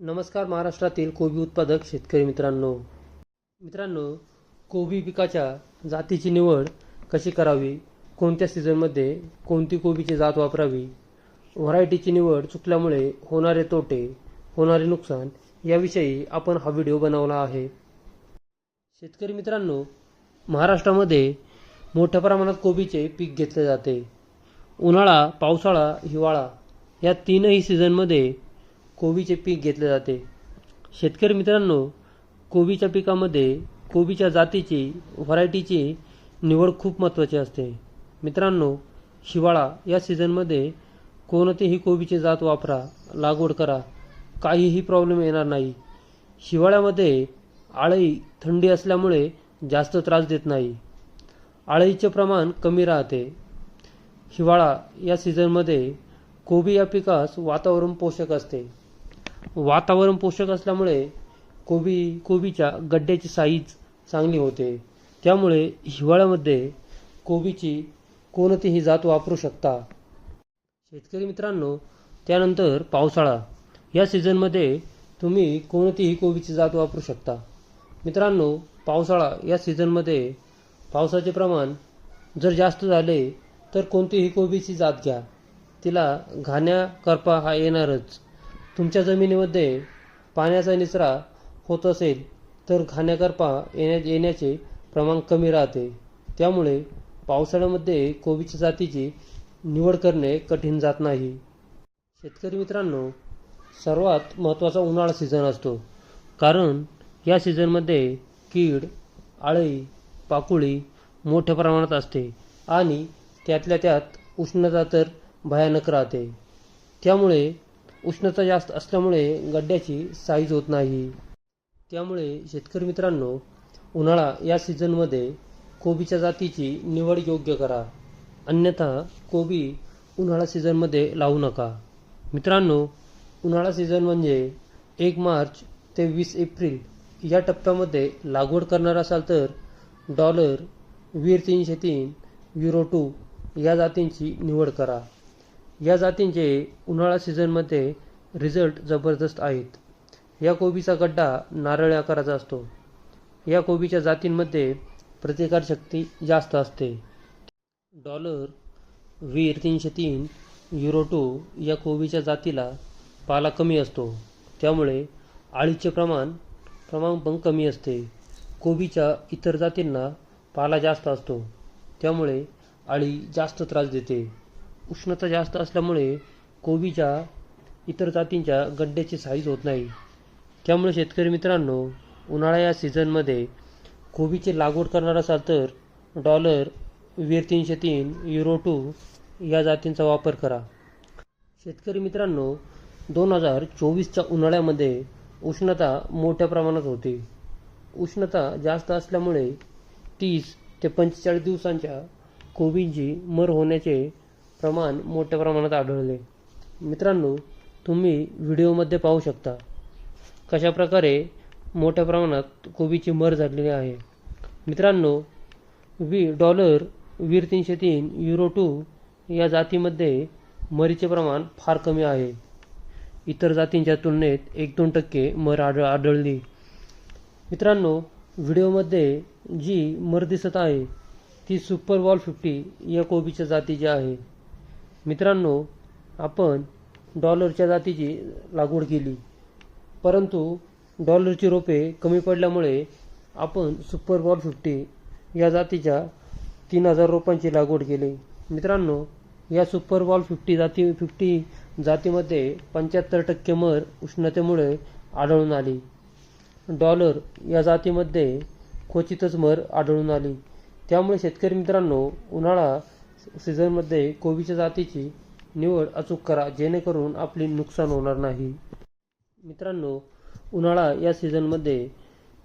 नमस्कार महाराष्ट्रातील कोबी उत्पादक शेतकरी मित्रांनो. मित्रांनो कोबी पिकाच्या जातीची निवड कशी करावी? कोणत्या सीझनमध्ये कोणती कोबीची जात वापरावी? व्हरायटीची निवड चुकल्यामुळे होणारे तोटे होणारे नुकसान याविषयी आपण हा व्हिडिओ बनवला आहे. शेतकरी मित्रांनो महाराष्ट्रामध्ये मोठ्या प्रमाणात कोबीचे पीक घेतले जाते. उन्हाळा पावसाळा हिवाळा या तीनही सीझनमध्ये कोबीचे पीक घेतले जाते. शेतकरी मित्रांनो कोबीच्या पिकामध्ये कोबीच्या जातीची व्हरायटीची निवड खूप महत्त्वाची असते. मित्रांनो हिवाळा या सीझनमध्ये कोणतीही कोबीची जात वापरा लागवड करा. काहीही प्रॉब्लेम येणार नाही. हिवाळ्यामध्ये आळई थंडी असल्यामुळे जास्त त्रास देत नाही. आळईचे प्रमाण कमी राहते. हिवाळा या सीझनमध्ये कोबी या पिकास वातावरण पोषक असते. वातावरण पोषक असल्यामुळे कोबी कोबीच्या गड्ड्याची साईज चांगली होते. त्यामुळे हिवाळ्यामध्ये कोबीची कोणतीही जात वापरू शकता. शेतकरी मित्रांनो त्यानंतर पावसाळा. या सीझनमध्ये तुम्ही कोणतीही कोबीची जात वापरू शकता. मित्रांनो पावसाळा या सीझनमध्ये पावसाचे प्रमाण जर जास्त झाले तर कोणतीही कोबीची जात घ्या. तिला घाण्या करपा हा येणारच. तुमच्या जमिनीमध्ये पाण्याचा निचरा होत असेल तर खाण्याकरपा येण्या येण्याचे प्रमाण कमी राहते. त्यामुळे पावसाळ्यामध्ये कोबीच्या जातीची निवड करणे कठीण जात नाही. शेतकरी मित्रांनो सर्वात महत्त्वाचा उन्हाळा सीझन असतो. कारण या सीझनमध्ये कीड आळी पाकुळी मोठ्या प्रमाणात असते आणि त्यातल्या त्यात उष्णता तर भयानक राहते. त्यामुळे उष्णता जास्त असल्यामुळे गड्ड्याची साईज होत नाही. त्यामुळे शेतकरी मित्रांनो उन्हाळा या सीझनमध्ये कोबीच्या जातीची निवड योग्य करा. अन्यथा कोबी उन्हाळा सीझनमध्ये लावू नका. मित्रांनो उन्हाळा सीझन म्हणजे एक मार्च ते वीस एप्रिल या टप्प्यामध्ये लागवड करणार असाल तर डॉलर वीर तीनशे तीन युरो टू या जातींची निवड करा. या जातींचे उन्हाळा सीझनमध्ये रिझल्ट जबरदस्त आहेत. या कोबीचा गड्डा नारळी आकाराचा असतो. या कोबीच्या जातींमध्ये प्रतिकारशक्ती जास्त असते. डॉलर वीर तीनशे तीन युरो टू या कोबीच्या जातीला पाला कमी असतो. त्यामुळे आळीचे प्रमाण प्रमाण पण कमी असते. कोबीच्या इतर जातींना पाला जास्त असतो. त्यामुळे आळी जास्त त्रास देते. उष्णता जास्त असल्यामुळे कोबीच्या इतर जातींच्या गड्ड्याची साईज होत नाही. त्यामुळे शेतकरी मित्रांनो उन्हाळा या सीझनमध्ये कोबीची लागवड करणार असाल तर डॉलर वीर तीनशे तीन युरो टू या जातींचा वापर करा. शेतकरी मित्रांनो दोन हजार चोवीसच्या उन्हाळ्यामध्ये उष्णता मोठ्या प्रमाणात होती. उष्णता जास्त असल्यामुळे तीस ते पंचेचाळीस दिवसांच्या कोबींची मर होण्याचे प्रमाण मोठ्या प्रमाणात आढळले. मित्रांनो तुम्ही व्हिडिओमध्ये पाहू शकता कशा प्रकारे मोठ्या प्रमाणात कोबीची मर झालेली आहे. मित्रांनो वी डॉलर वीर तीनशे तीन युरो टू या जातीमध्ये मरीचे प्रमाण फार कमी आहे. इतर जातींच्या तुलनेत एक दोन टक्के मर आढळ आढळली. मित्रांनो व्हिडिओमध्ये जी मर दिसत आहे ती सुपर वॉल फिफ्टी या कोबीच्या जातीची आहे. मित्रांनो आपण डॉलरच्या जातीची लागवड केली. परंतु डॉलरची रोपे कमी पडल्यामुळे आपण सुपर बॉल फिफ्टी या जातीच्या तीन हजार रोपांची लागवड केली. मित्रांनो या सुपर बॉल फिफ्टी जाती फिफ्टी जातीमध्ये पंच्याहत्तर टक्के मर उष्णतेमुळे आढळून आली. डॉलर या जातीमध्ये क्वचितच मर आढळून आली. त्यामुळे शेतकरी मित्रांनो उन्हाळा सीझनमध्ये कोबीच्या जातीची निवड अचूक करा जेणेकरून आपली नुकसान होणार नाही. मित्रांनो उन्हाळा या सीझनमध्ये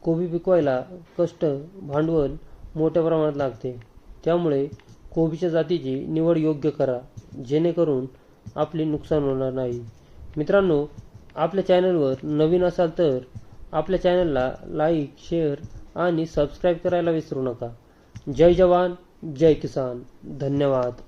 कोबी पिकवायला कष्ट भांडवल मोठ्या प्रमाणात लागते. त्यामुळे कोबीच्या जातीची निवड योग्य करा जेणेकरून आपले नुकसान होणार नाही. मित्रांनो आपल्या चॅनलवर नवीन असाल तर आपल्या चॅनलला लाईक शेअर आणि सबस्क्राईब करायला विसरू नका. जय जवान! जय किसान धन्यवाद.